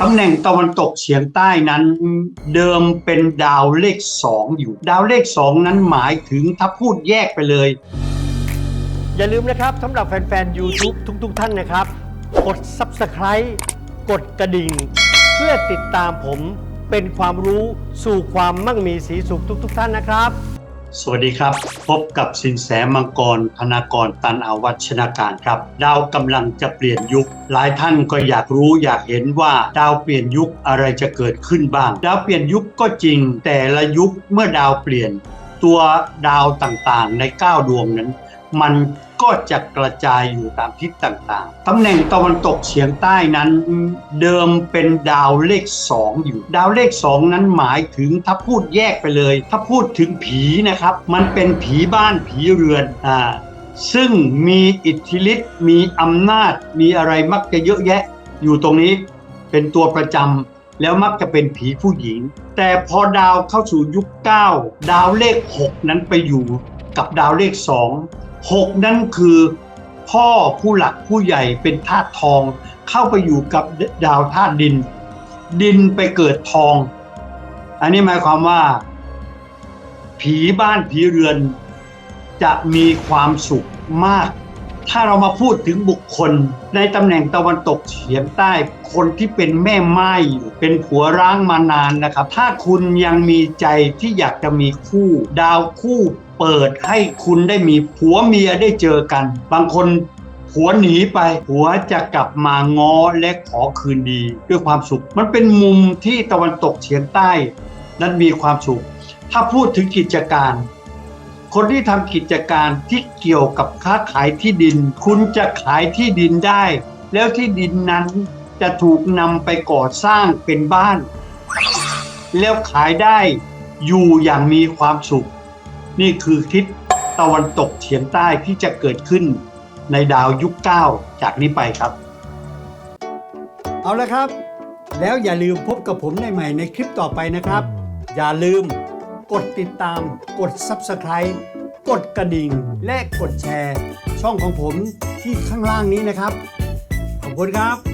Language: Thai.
ตำแหน่งตะวันตกเฉียงใต้นั้น เดิมเป็นดาวเลขสองอยู่ ดาวเลขสองนั้นหมายถึงถ้าพูดแยกไปเลย อย่าลืมนะครับสำหรับแฟนๆ YouTube ทุกๆ ท่านนะครับ กด Subscribe กดกระดิ่ง เพื่อติดตามผมเป็นความรู้สู่ความมั่งมีสีสุขทุก ๆ ท่านนะครับ สวัสดีครับ พบกับสินแสมังกรธนากรตันอาวัชนาการครับ ดาวกำลังจะเปลี่ยนยุค หลายท่านก็อยากรู้อยากเห็นว่าดาวเปลี่ยนยุคอะไรจะเกิดขึ้นบ้าง ดาวเปลี่ยนยุคก็จริง แต่ละยุคเมื่อดาวเปลี่ยน ตัวดาวต่างๆ ใน 9 ดวงนั้น มันก็จะกระจายอยู่ตามทิศต่างๆ ตำแหน่งตะวันตกเฉียงใต้นั้น เดิมเป็นดาวเลขสองอยู่ ดาวเลขสองนั้นหมายถึงถ้าพูดแยกไปเลย ถ้าพูดถึงผีนะครับ มันเป็นผีบ้านผีเรือนอ่าซึ่งมีอิทธิฤทธิ์มีอำนาจมีอะไรมักจะเยอะแยะ อยู่ตรงนี้เป็นตัวประจำแล้วมักจะเป็นผีผู้หญิง แต่พอดาวเข้าสู่ยุค 9 ดาวเลข 6 นั้นไปอยู่กับดาวเลข 2 6 นั่นคือพ่อผู้หลักผู้ใหญ่เป็นธาตุทอง เข้าไปอยู่กับดาวธาตุดิน ดินไปเกิดทอง อันนี้หมายความว่า ผีบ้านผีเรือน จะมีความสุขมาก ถ้าเรามาพูดถึงบุคคล ในตำแหน่งตะวันตกเฉียงใต้ คนที่เป็นแม่ไม้อยู่เป็นผัวร้างมานานนะครับ ถ้าคุณยังมีใจที่อยากจะมีคู่ ดาวคู่ เปิดให้คุณได้มีผัวเมียได้เจอกัน บางคนผัวหนีไปผัวจะกลับมาง้อและขอคืนดี ด้วยความสุข มันเป็นมุมที่ตะวันตกเฉียงใต้ นั้นมีความสุข ถ้าพูดถึงกิจการ คนที่ทำกิจการที่เกี่ยวกับค้าขายที่ดิน คุณจะขายที่ดินได้ แล้วที่ดินนั้นจะถูกนำไปก่อสร้างเป็นบ้าน แล้วขายได้อยู่อย่างมีความสุข นี่คือทิศตะวันตกเฉียงใต้ที่จะเกิดขึ้นในดาวยุคเก้าจากนี้ไปครับ เอาละครับ แล้วอย่าลืมพบกับผมในใหม่ในคลิปต่อไปนะครับ อย่าลืมกดติดตาม กด Subscribe กดกระดิ่ง และกดแชร์ ช่องของผมที่ข้างล่างนี้นะครับ ขอบคุณครับ